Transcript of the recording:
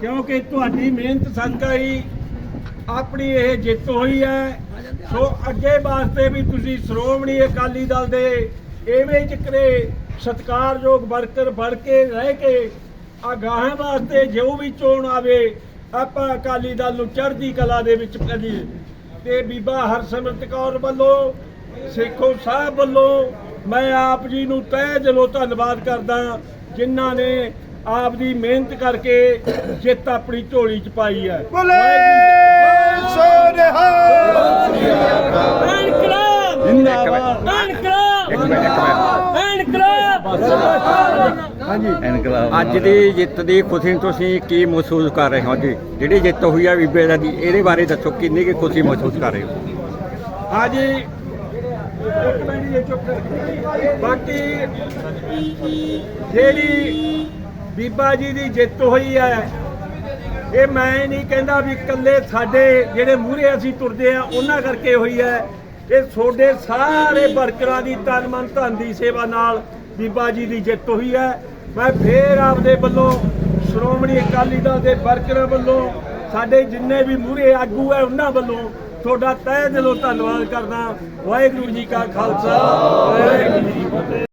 ਕਿਉਂਕਿ ਤੁਹਾਡੀ ਮਿਹਨਤ ਸਦਕਾ ਹੀ ਆਪਣੀ ਇਹ ਜਿੱਤ ਹੋਈ ਹੈ। ਸੋ ਅੱਗੇ ਵਾਸਤੇ ਵੀ ਤੁਸੀਂ ਸ਼੍ਰੋਮਣੀ ਅਕਾਲੀ ਦਲ ਦੇ ਐਵੇਂ ਚੱਕਰੇ ਸਤਿਕਾਰਯੋਗ ਵਰਕਰ ਬਣ ਕੇ ਰਹਿ ਕੇ ਅਗਾਹਾਂ ਵਾਸਤੇ ਜੋ ਵੀ ਚੋਣ ਆਵੇ, ਆਪਾਂ ਅਕਾਲੀ ਦਲ ਨੂੰ ਚੜ੍ਹਦੀ ਕਲਾ ਦੇ ਵਿੱਚ ਕਰੀਏ। ਤੇ ਬੀਬਾ ਹਰਸਿਮਰਤ ਕੌਰ ਵੱਲੋਂ, ਸੇਖੋ ਸਾਹਿਬ ਵੱਲੋਂ ਮੈਂ ਆਪ ਜੀ ਨੂੰ ਤਹਿ ਦਿਲੋਂ ਧੰਨਵਾਦ ਕਰਦਾ, ਜਿਨ੍ਹਾਂ ਨੇ ਆਪ ਦੀ ਮਿਹਨਤ ਕਰਕੇ ਜਿੱਤ ਆਪਣੀ ਝੋਲੀ 'ਚ ਪਾਈ ਹੈ। ਇਨਕਲਾਬ! ਜਿੰਦਾਬਾਦ ਇਨਕਲਾਬ! ਇਨਕਲਾਬ! ਅੱਜ ਦੀ ਜਿੱਤ ਦੀ ਖੁਸ਼ੀ ਨੂੰ ਤੁਸੀਂ ਕੀ ਮਹਿਸੂਸ ਕਰ ਰਹੇ ਹੋ? ਜੀ ਜਿਹੜੀ ਜਿੱਤ ਹੋਈ ਹੈ ਬੀਬੇ ਦਾ ਦੀ ਇਹਦੇ ਬਾਰੇ ਦੱਸੋ ਕਿੰਨੀ ਕੀ ਖੁਸ਼ੀ ਮਹਿਸੂਸ ਕਰ ਰਹੇ ਹੋ? ਹਾਂਜੀ। ਬਾਕੀ ਜਿਹੜੀ ਬੀਬਾ ਜੀ ਦੀ ਜਿੱਤ ਹੋਈ ਹੈ। ਇਹ ਮੈਂ ਨਹੀਂ ਕਹਿੰਦਾ ਵੀ ਇਕੱਲੇ ਸਾਡੇ ਜਿਹੜੇ ਮੂਹਰੇ ਅਸੀਂ ਤੁਰਦੇ ਆ ਉਹਨਾਂ ਕਰਕੇ ਹੋਈ ਹੈ। ਇਹ ਤੁਹਾਡੇ ਸਾਰੇ ਵਰਕਰਾਂ ਦੀ ਤਨ ਮਨ ਧਨ ਦੀ ਸੇਵਾ ਨਾਲ ਬੀਬਾ ਜੀ ਦੀ ਜਿੱਤ ਹੋਈ ਹੈ। ਮੈਂ ਫੇਰ ਆਪਦੇ ਵੱਲੋਂ ਸ਼੍ਰੋਮਣੀ ਅਕਾਲੀ ਦਲ ਦੇ ਵਰਕਰਾਂ ਵੱਲੋਂ, ਸਾਡੇ ਜਿੰਨੇ ਵੀ ਮੂਹਰੇ ਆਗੂ ਹੈ, ਉਹਨਾਂ ਵੱਲੋਂ ਤੁਹਾਡਾ ਤਹਿ ਦਿਲੋਂ ਧੰਨਵਾਦ ਕਰਦਾ। ਵਾਹਿਗੁਰੂ ਜੀ ਕਾ ਖਾਲਸਾ, ਵਾਹਿਗੁਰੂ ਜੀ ਕੀ ਫਤਿਹ।